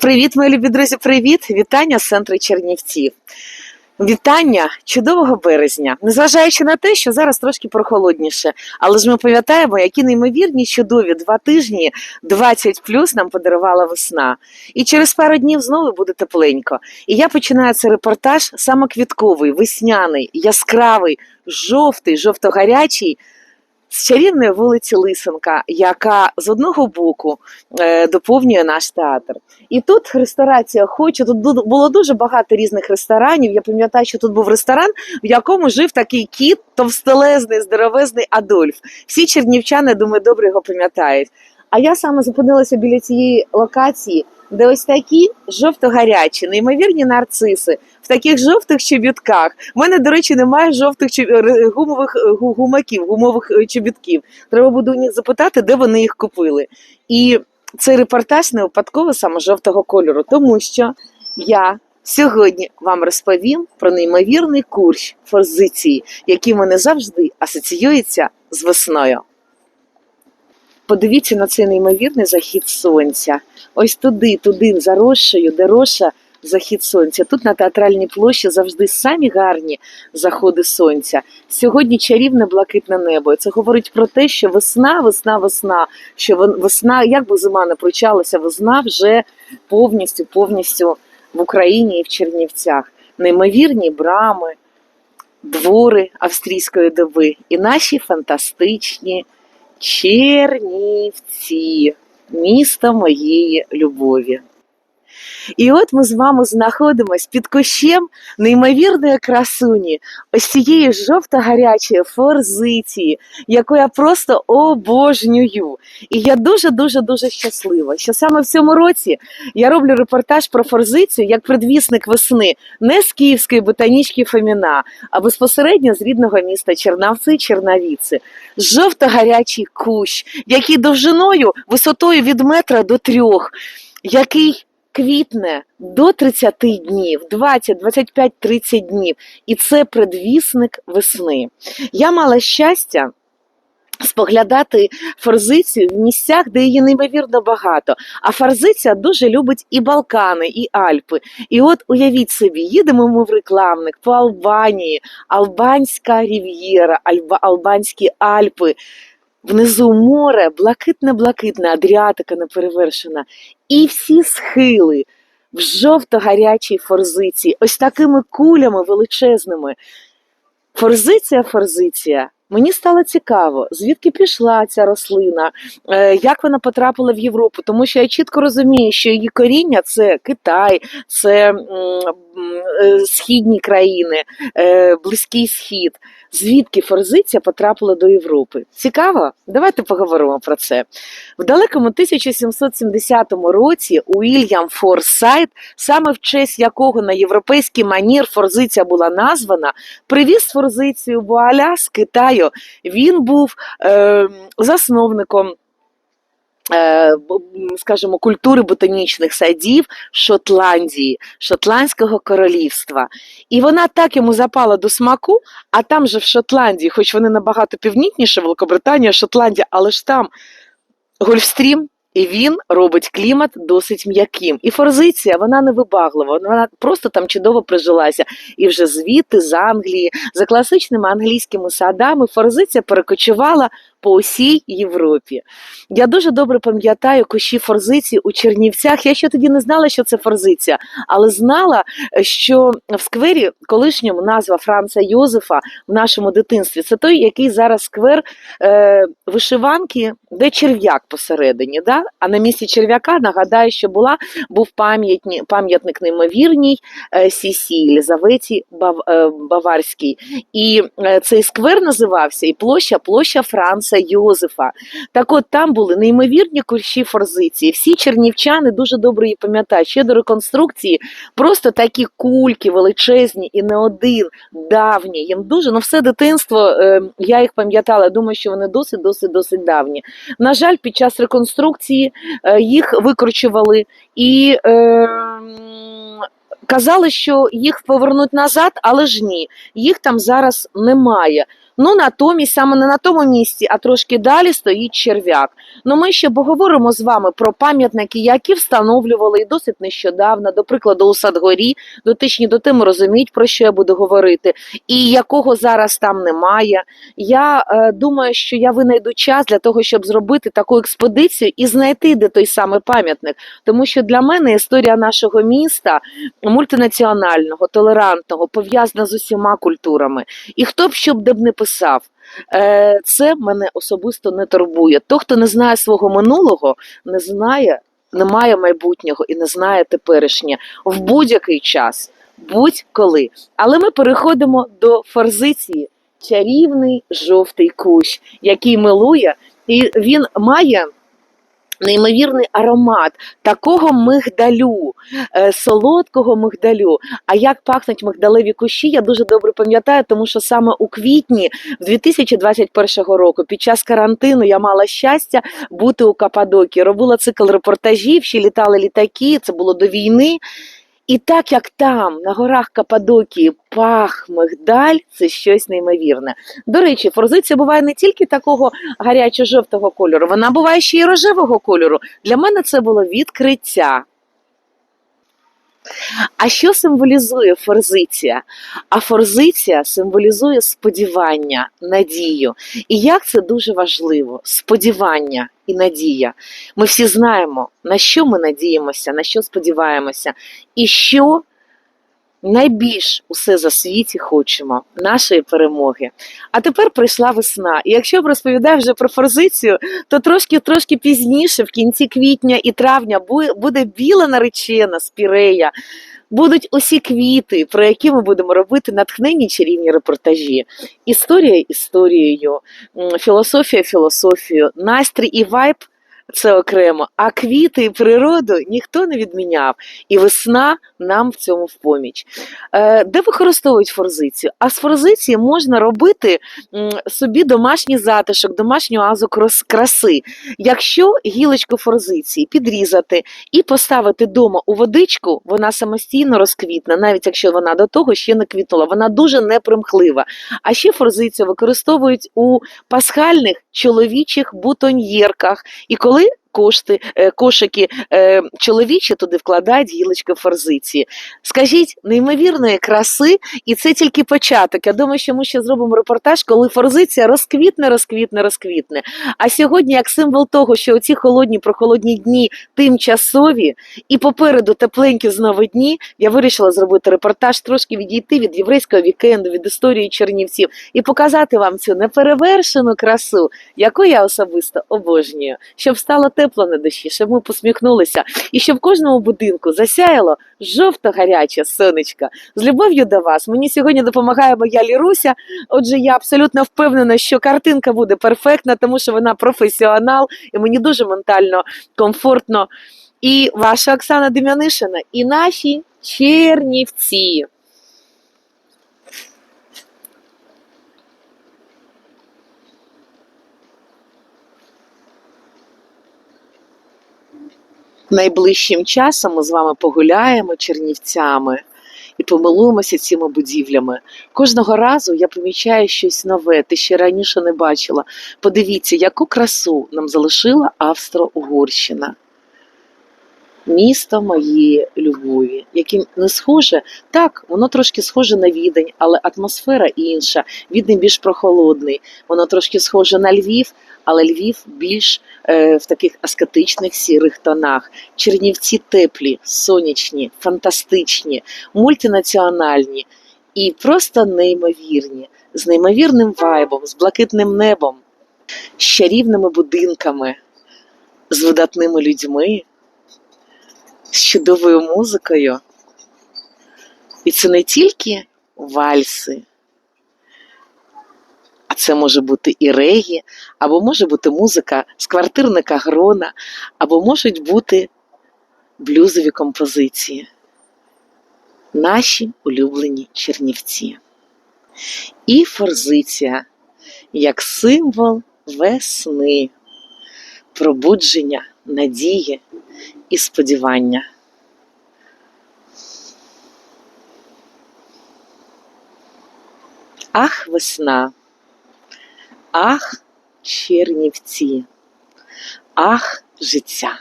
Привіт, мої любі друзі! Привіт! Вітання з центру Чернівців. Вітання чудового березня, незважаючи на те, що зараз трошки прохолодніше, але ж ми пам'ятаємо, які неймовірні чудові два тижні 20 плюс нам подарувала весна. І через пару днів знову буде тепленько. І я починаю цей репортаж саме квітковий, весняний, яскравий, жовтий, жовто-гарячий. З чарівної вулиці Лисенка, яка з одного боку е, доповнює наш театр. І тут ресторація хочу. Тут було дуже багато різних ресторанів. Я пам'ятаю, що тут був ресторан, в якому жив такий кіт, товстелезний, здоровезний Адольф. Всі чернівчани, думаю, добре його пам'ятають. А я саме зупинилася біля цієї локації, де ось такі жовто-гарячі, неймовірні нарциси в таких жовтих чобітках. У мене, до речі, немає жовтих чоб- гумових е, гумаків, гумових е, чобітків. Треба буде у них запитати, де вони їх купили. І цей репортаж не випадково саме жовтого кольору, тому що я сьогодні вам розповім про неймовірний курс форзиції, який мене завжди асоціюється з весною. Подивіться на цей неймовірний захід сонця. Ось туди, туди, за Рошею, де Роша, захід сонця. Тут на театральній площі завжди самі гарні заходи сонця. Сьогодні чарівне блакитне небо. Це говорить про те, що весна, весна, весна. Що весна, як би зима не пручалася, весна вже повністю, повністю в Україні і в Чернівцях. Неймовірні брами, двори австрійської доби і наші фантастичні Чернівці, місто моєї любові. І от ми з вами знаходимось під кущем неймовірної красуні, ось цієї жовто-гарячої форзиції, яку я просто обожнюю. І я дуже-дуже дуже щаслива, що саме в цьому році я роблю репортаж про форзицію як предвісник весни не з Київської ботанічки Фоміна, а безпосередньо з рідного міста Чернавці Чернавіці. Жовто-гарячий кущ, який довжиною, висотою від метра до трьох, який квітне до 30 днів, 20, 25, 30 днів. І це предвісник весни. Я мала щастя. Споглядати форзицію в місцях, де її неймовірно багато. А форзиція дуже любить і Балкани, і Альпи. І от уявіть собі, їдемо ми в рекламник по Албанії, Албанська рів'єра, Альба, Албанські Альпи. Внизу море, блакитне-блакитне, Адріатика неперевершена. І всі схили в жовто-гарячій форзиції, ось такими кулями величезними. Форзиція, форзиція. Мені стало цікаво, звідки пішла ця рослина, е, як вона потрапила в Європу, тому що я чітко розумію, що її коріння це Китай, це е, східні країни, е, Близький Схід. Звідки форзиція потрапила до Європи? Цікаво? Давайте поговоримо про це. В далекому 1770 році Уільям Форсайт, саме в честь якого на європейський манір форзиція була названа, привіз форзицію вуаля з Китаю. Він був е, засновником. е, б- м, Скажімо, культури ботанічних садів Шотландії, Шотландського королівства. І вона так йому запала до смаку, а там же в Шотландії, хоч вони набагато півнітніше, Великобританія, Шотландія, але ж там Гольфстрім, і він робить клімат досить м'яким. І форзиція, вона не вибаглива, вона просто там чудово прижилася. І вже звідти, з Англії, за класичними англійськими садами, форзиція перекочувала по усій Європі. Я дуже добре пам'ятаю кущі форзиції у Чернівцях. Я ще тоді не знала, що це форзиція, але знала, що в сквері колишньому назва Франца Йозефа в нашому дитинстві це той, який зараз сквер е, вишиванки, де черв'як посередині. Да? А на місці черв'яка нагадаю, що була був пам'ятник неймовірній е, Сісі Єлизаветі Бав, е, Баварській. І е, цей сквер називався і площа площа Франца Йозефа. Так от там були неймовірні курші форзиції. Всі чернівчани дуже добре її пам'ятають. Ще до реконструкції просто такі кульки величезні і не один давні. Їм дуже ну все дитинство е, я їх пам'ятала. Думаю, що вони досить, досить, досить давні. На жаль, під час реконструкції е, їх викручували і. Е, Казали, що їх повернуть назад, але ж ні, їх там зараз немає. Ну, натомість, саме не на тому місці, а трошки далі стоїть черв'як. Ну, ми ще поговоримо з вами про пам'ятники, які встановлювали і досить нещодавно, до прикладу, у Садгорі, дотичні до теми розуміють, про що я буду говорити, і якого зараз там немає. Я е, думаю, що я винайду час для того, щоб зробити таку експедицію і знайти, де той самий пам'ятник. Тому що для мене історія нашого міста мультинаціонального, толерантного, пов'язана з усіма культурами. І хто б що б де б не писав, е, це мене особисто не турбує. То, хто не знає свого минулого, не знає, не має майбутнього і не знає теперішнє в будь-який час, будь-коли. Але ми переходимо до форзиції. Чарівний жовтий кущ, який милує, і він має неймовірний аромат такого мигдалю, е, солодкого мигдалю. А як пахнуть мигдалеві кущі, я дуже добре пам'ятаю, тому що саме у квітні в 2021 року, під час карантину, я мала щастя бути у Кападокі. Робила цикл репортажів, ще літали літаки, це було до війни. І так як там, на горах Кападокії, пах мигдаль, це щось неймовірне. До речі, форзиція буває не тільки такого гарячо-жовтого кольору, вона буває ще й рожевого кольору. Для мене це було відкриття. А що символізує форзиція? А форзиція символізує сподівання, надію. І як це дуже важливо: сподівання і надія. Ми всі знаємо, на що ми надіємося, на що сподіваємося, і що найбільш усе за світі хочемо нашої перемоги. А тепер прийшла весна. І якщо б розповідаю вже про форзицію, то трошки трошки пізніше, в кінці квітня і травня, буде біла наречена спірея. Будуть усі квіти, про які ми будемо робити натхненні чарівні репортажі. Історія історією, філософія філософією, настрій і вайб це окремо, а квіти і природу ніхто не відміняв. І весна нам в цьому в поміч. Е, де використовують форзицію? А з форзиції можна робити собі домашній затишок, домашню крос- краси. Якщо гілочку форзиції підрізати і поставити вдома у водичку, вона самостійно розквітне, навіть якщо вона до того ще не квітнула. Вона дуже непримхлива. А ще форзицію використовують у пасхальних чоловічих бутоньєрках. І коли кошти, е, кошики е, чоловічі туди вкладають гілочки форзиції. Скажіть, неймовірної краси, і це тільки початок. Я думаю, що ми ще зробимо репортаж, коли форзиція розквітне, розквітне, розквітне. А сьогодні, як символ того, що оці холодні прохолодні дні тимчасові, і попереду тепленькі знову дні, я вирішила зробити репортаж, трошки відійти від єврейського вікенду, від історії Чернівців і показати вам цю неперевершену красу, яку я особисто обожнюю, щоб стало тепло на душі, щоб ми посміхнулися, і щоб в кожному будинку засяяло жовто-гаряче сонечко. З любов'ю до вас. Мені сьогодні допомагає моя Ліруся. Отже, я абсолютно впевнена, що картинка буде перфектна, тому що вона професіонал, і мені дуже ментально комфортно. І ваша Оксана Дем'янишина, і наші Чернівці. Найближчим часом ми з вами погуляємо чернівцями і помилуємося цими будівлями. Кожного разу я помічаю щось нове, ти ще раніше не бачила. Подивіться, яку красу нам залишила Австро-Угорщина. Місто моєї любові, яке не схоже, так, воно трошки схоже на відень, але атмосфера інша. Відень більш прохолодний, воно трошки схоже на Львів, але Львів більш е, в таких аскетичних сірих тонах. Чернівці теплі, сонячні, фантастичні, мультинаціональні і просто неймовірні, з неймовірним вайбом, з блакитним небом, з чарівними будинками, з видатними людьми, з чудовою музикою. І це не тільки вальси, а це може бути і регі, або може бути музика з квартирника Грона, або можуть бути блюзові композиції. Наші улюблені чернівці. І форзиція як символ весни, пробудження, надії і сподівання. Ах, весна! Ах, Чернівці, ах, життя.